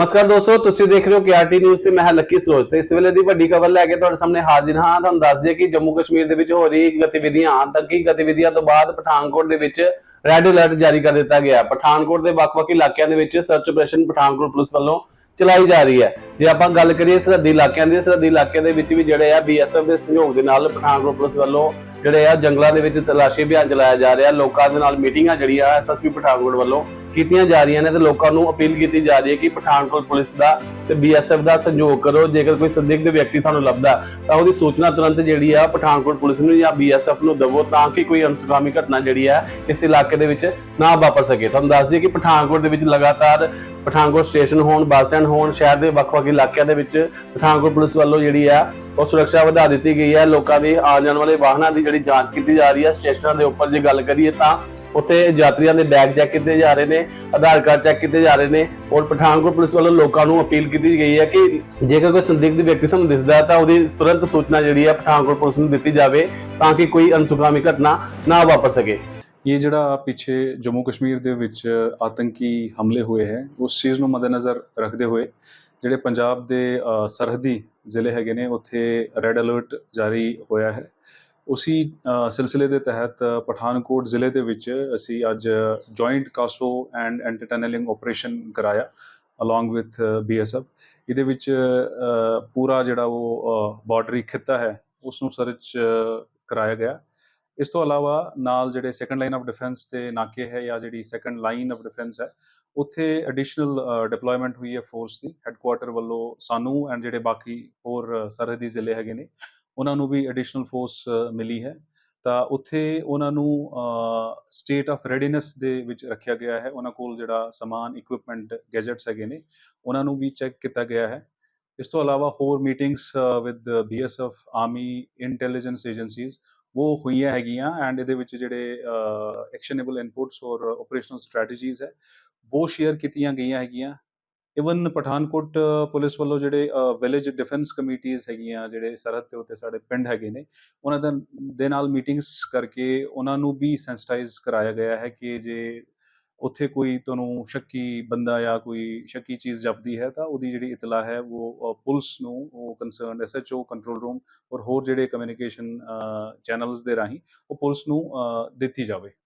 ਨਮਸਕਾਰ ਦੋਸਤੋ, ਤੁਸੀਂ ਦੇਖ ਰਹੇ ਹੋ ਕੇਆਰਟੀ ਨਿਊਜ਼ ਤੇ ਮੈਂ ਲੱਕੀ ਸੋਚ ਤੇ ਇਸ ਵੇਲੇ ਦੀ ਵੱਡੀ ਖਬਰ ਲੈ ਕੇ ਤੁਹਾਡੇ ਸਾਹਮਣੇ ਹਾਜ਼ਰ ਹਾਂ। ਤੁਹਾਨੂੰ ਦੱਸ ਦਈਏ ਕਿ ਜੰਮੂ ਕਸ਼ਮੀਰ ਦੇ ਵਿੱਚ ਹੋ ਰਹੀ ਗਤੀਵਿਧੀਆਂ ਆਤੰਕੀ ਗਤੀਵਿਧੀਆਂ ਤੋਂ ਬਾਅਦ ਪਠਾਨਕੋਟ ਦੇ ਵਿੱਚ ਰੈੱਡ ਅਲਰਟ ਜਾਰੀ ਕਰ ਦਿੱਤਾ ਗਿਆ। ਪਠਾਨਕੋਟ ਦੇ ਵੱਖ-ਵੱਖ ਇਲਾਕਿਆਂ ਦੇ ਵਿੱਚ ਸਰਚ ਆਪਰੇਸ਼ਨ ਪਠਾਨਕੋਟ ਪੁਲਿਸ ਵੱਲੋਂ ਚਲਾਈ ਜਾ ਰਹੀ ਹੈ। ਜੇ ਆਪਾਂ ਗੱਲ ਕਰੀਏ ਸਰਹੱਦੀ ਇਲਾਕਿਆਂ ਦੀ, ਸਰਹੱਦੀ ਇਲਾਕੇ ਦੇ ਵਿੱਚ ਵੀ ਜਿਹੜੇ ਆ ਬੀਐਸਐਫ ਦੇ ਸਹਿਯੋਗ ਦੇ ਨਾਲ ਪਠਾਨਕੋਟ ਪੁਲਿਸ ਵੱਲੋਂ ਜਿਹੜੇ ਆ ਜੰਗਲਾਂ ਦੇ ਵਿੱਚ ਤਲਾਸ਼ੀ ਅਭਿਆਨ ਚਲਾਇਆ ਜਾ ਰਿਹਾ। ਲੋਕਾਂ ਦੇ ਨਾਲ ਮੀਟਿੰਗਾਂ ਜਿਹੜੀਆਂ ਐਸਐਸਪੀ ਪਠਾਨਕੋਟ ਵੱਲੋਂ ਕੀਤੀਆਂ ਜਾ ਰਹੀਆਂ ਨੇ ਤੇ ਲੋਕਾਂ ਨੂੰ ਅਪੀਲ ਕੀਤੀ ਜਾ ਰਹੀ ਹੈ ਕਿ ਪਠਾਨਕੋਟ ਪੁਲਿਸ ਦਾ ਤੇ ਬੀਐਸਐਫ ਦਾ ਸਹਿਯੋਗ ਕਰੋ। ਜੇਕਰ ਕੋਈ ਸੰਦਿਗਧ ਵਿਅਕਤੀ ਤੁਹਾਨੂੰ ਲੱਭਦਾ, ਤਾਂ ਉਹਦੀ ਸੂਚਨਾ ਤੁਰੰਤ ਜਿਹੜੀ ਆ ਪਠਾਨਕੋਟ ਪੁਲਿਸ ਨੂੰ ਜਾਂ ਬੀਐਸਐਫ ਨੂੰ ਦਵੋ ਤਾਂ ਕਿ ਕੋਈ ਅਨਸੁਖਾਮੀ ਘਟਨਾ ਜਿਹੜੀ ਆ ਇਸ ਇਲਾਕੇ ਦੇ ਵਿੱਚ ਨਾ ਵਾਪਰ ਸਕੇ। ਤੁਹਾਨੂੰ ਦੱਸ ਦਈਏ ਕਿ ਪਠਾਨਕੋਟ ਦੇ ਵਿੱਚ ਲਗਾਤਾਰ ਪਠਾਨਕੋਟ ਸਟੇਸ਼ਨ ਹੋਣ, ਬੱਸ ਸਟੈਂਡ ਹੋਣ, ਸ਼ਹਿਰ ਦੇ ਵੱਖ-ਵੱਖ ਇਲਾਕਿਆਂ ਦੇ ਵਿੱਚ ਪਠਾਨਕੋਟ ਪੁਲਿਸ ਵੱਲੋਂ ਜਿਹੜੀ ਆ ਉਹ ਸੁਰੱਖਿਆ ਵਧਾ ਦਿੱਤੀ ਗਈ ਹੈ। ਲੋਕਾਂ ਦੇ ਆਉਣ ਜਾਣ ਵਾਲੇ ਵਾਹਨਾਂ ਦੀ ਜਿਹੜੀ ਜਾਂਚ ਕੀਤੀ ਜਾ ਰਹੀ ਹੈ। ਸਟੇਸ਼ਨਾਂ ਦੇ ਉੱਪਰ ਜੇ ਗੱਲ ਕਰੀਏ ਤਾਂ ਉੱਥੇ ਯਾਤਰੀਆਂ ਦੇ ਬੈਗ ਚੈੱਕ ਕੀਤੇ ਜਾ ਰਹੇ ਨੇ ਆਧਾਰ ਕਾਰਡ ਚੈੱਕ ਕੀਤੇ ਜਾ ਰਹੇ ਨੇ ਔਰ ਪਠਾਨਕੋਟ ਪੁਲਿਸ ਵੱਲੋਂ ਲੋਕਾਂ ਨੂੰ ਅਪੀਲ ਕੀਤੀ ਗਈ ਹੈ ਕਿ ਜੇਕਰ ਕੋਈ ਸੰਦਿਗਧ ਵਿਅਕਤੀ ਤੁਹਾਨੂੰ ਦਿਸਦਾ ਤਾਂ ਉਹਦੀ ਤੁਰੰਤ ਸੂਚਨਾ ਜਿਹੜੀ ਹੈ ਪਠਾਨਕੋਟ ਪੁਲਿਸ ਨੂੰ ਦਿੱਤੀ ਜਾਵੇ ਤਾਂ ਕਿ ਕੋਈ ਅਨਸੁਖਾਮੀ ਘਟਨਾ ਨਾ ਵਾਪਰ ਸਕੇ। ਇਹ ਜਿਹੜਾ ਪਿੱਛੇ ਜੰਮੂ ਕਸ਼ਮੀਰ ਦੇ ਵਿੱਚ ਆਤੰਕੀ ਹਮਲੇ ਹੋਏ ਹੈ ਉਸ ਚੀਜ਼ ਨੂੰ ਮੱਦੇਨਜ਼ਰ ਰੱਖਦੇ ਹੋਏ ਜਿਹੜੇ ਪੰਜਾਬ ਦੇ ਅ, ਸਰਹੱਦੀ ਜ਼ਿਲ੍ਹੇ ਹੈਗੇ ਨੇ ਉੱਥੇ ਰੈੱਡ ਅਲਰਟ ਜਾਰੀ ਹੋਇਆ ਹੈ। ਉਸੀ ਸਿਲਸਿਲੇ ਦੇ ਤਹਿਤ ਪਠਾਨਕੋਟ ਜ਼ਿਲ੍ਹੇ ਦੇ ਵਿੱਚ ਅਸੀਂ ਅੱਜ joint CASO and anti tunneling operation ਕਰਾਇਆ ਅਲੋਂਗ ਵਿਥ ਬੀਐਸਐਫ ਇਹਦੇ ਵਿੱਚ ਪੂਰਾ ਜਿਹੜਾ ਉਹ ਬਾਰਡਰੀ ਖਿੱਤਾ ਹੈ ਉਸ ਨੂੰ ਸਰਚ ਕਰਾਇਆ ਗਿਆ। ਇਸ ਤੋਂ ਇਲਾਵਾ ਨਾਲ ਜਿਹੜੇ ਸੈਕੰਡ ਲਾਈਨ ਆਫ ਡਿਫੈਂਸ ਤੇ ਨਾਕੇ ਹੈ ਜਾਂ ਜਿਹੜੀ ਸੈਕੰਡ ਲਾਈਨ ਆਫ ਡਿਫੈਂਸ ਹੈ, ਉੱਥੇ ਐਡੀਸ਼ਨਲ ਡਿਪਲੋਇਮੈਂਟ ਹੋਈ ਹੈ ਫੋਰਸ ਦੀ। ਹੈੱਡਕੁਆਟਰ ਵੱਲੋਂ ਸਾਨੂੰ ਐਂਡ ਜਿਹੜੇ ਬਾਕੀ ਹੋਰ ਸਰਹੱਦੀ ਜ਼ਿਲ੍ਹੇ ਹੈਗੇ ਨੇ ਉਹਨਾਂ ਨੂੰ ਵੀ ਐਡੀਸ਼ਨਲ ਫੋਰਸ ਮਿਲੀ ਹੈ। ਤਾਂ ਉੱਥੇ ਉਹਨਾਂ ਨੂੰ ਸਟੇਟ ਆਫ ਰੈਡੀਨੈਸ ਦੇ ਵਿੱਚ ਰੱਖਿਆ ਗਿਆ ਹੈ। ਉਹਨਾਂ ਕੋਲ ਜਿਹੜਾ ਸਮਾਨ ਇਕਵਿਪਮੈਂਟ ਗੈਜਟਸ ਹੈਗੇ ਨੇ, ਉਹਨਾਂ ਨੂੰ ਵੀ ਚੈੱਕ ਕੀਤਾ ਗਿਆ ਹੈ। ਇਸ ਤੋਂ ਇਲਾਵਾ ਹੋਰ meetings with BSF army intelligence agencies ਉਹ ਹੋਈਆਂ ਹੈਗੀਆਂ ਐਂਡ ਇਹਦੇ ਵਿੱਚ ਜਿਹੜੇ ਐਕਸ਼ਨੇਬਲ ਇਨਪੁਟਸ ਔਰ ਆਪਰੇਸ਼ਨਲ ਸਟ੍ਰੈਟਜੀਜ਼ ਹੈ, ਉਹ ਸ਼ੇਅਰ ਕੀਤੀਆਂ ਗਈਆਂ ਹੈਗੀਆਂ। ਇਵਨ ਪਠਾਨਕੋਟ ਪੁਲਿਸ ਵੱਲੋਂ ਜਿਹੜੇ ਵਿਲੇਜ ਡਿਫੈਂਸ ਕਮੇਟੀਆਂ ਹੈਗੀਆਂ, ਜਿਹੜੇ ਸਰਹੱਦ ਦੇ ਉੱਤੇ ਸਾਡੇ ਪਿੰਡ ਹੈਗੇ ਨੇ, ਉਹਨਾਂ ਦਾ, ਦੇ ਨਾਲ ਮੀਟਿੰਗਸ ਕਰਕੇ ਉਹਨਾਂ ਨੂੰ ਵੀ ਸੈਂਸਿਟਾਈਜ਼ ਕਰਾਇਆ ਗਿਆ ਹੈ ਕਿ ਜੇ ਉੱਥੇ ਕੋਈ ਤੁਹਾਨੂੰ ਸ਼ੱਕੀ ਬੰਦਾ ਜਾਂ ਕੋਈ ਸ਼ੱਕੀ ਚੀਜ਼ ਜਪਦੀ ਹੈ, ਤਾਂ ਉਹਦੀ ਜਿਹੜੀ ਇਤਲਾ ਹੈ, ਉਹ ਪੁਲਿਸ ਨੂੰ, ਉਹ ਕੰਸਰਨ ਐਸਐਚਓ ਕੰਟਰੋਲ ਰੂਮ ਔਰ ਹੋਰ ਜਿਹੜੇ ਕਮਿਊਨੀਕੇਸ਼ਨ ਚੈਨਲਸ ਦੇ ਰਾਹੀਂ ਉਹ ਪੁਲਿਸ ਨੂੰ ਦਿੱਤੀ ਜਾਵੇ।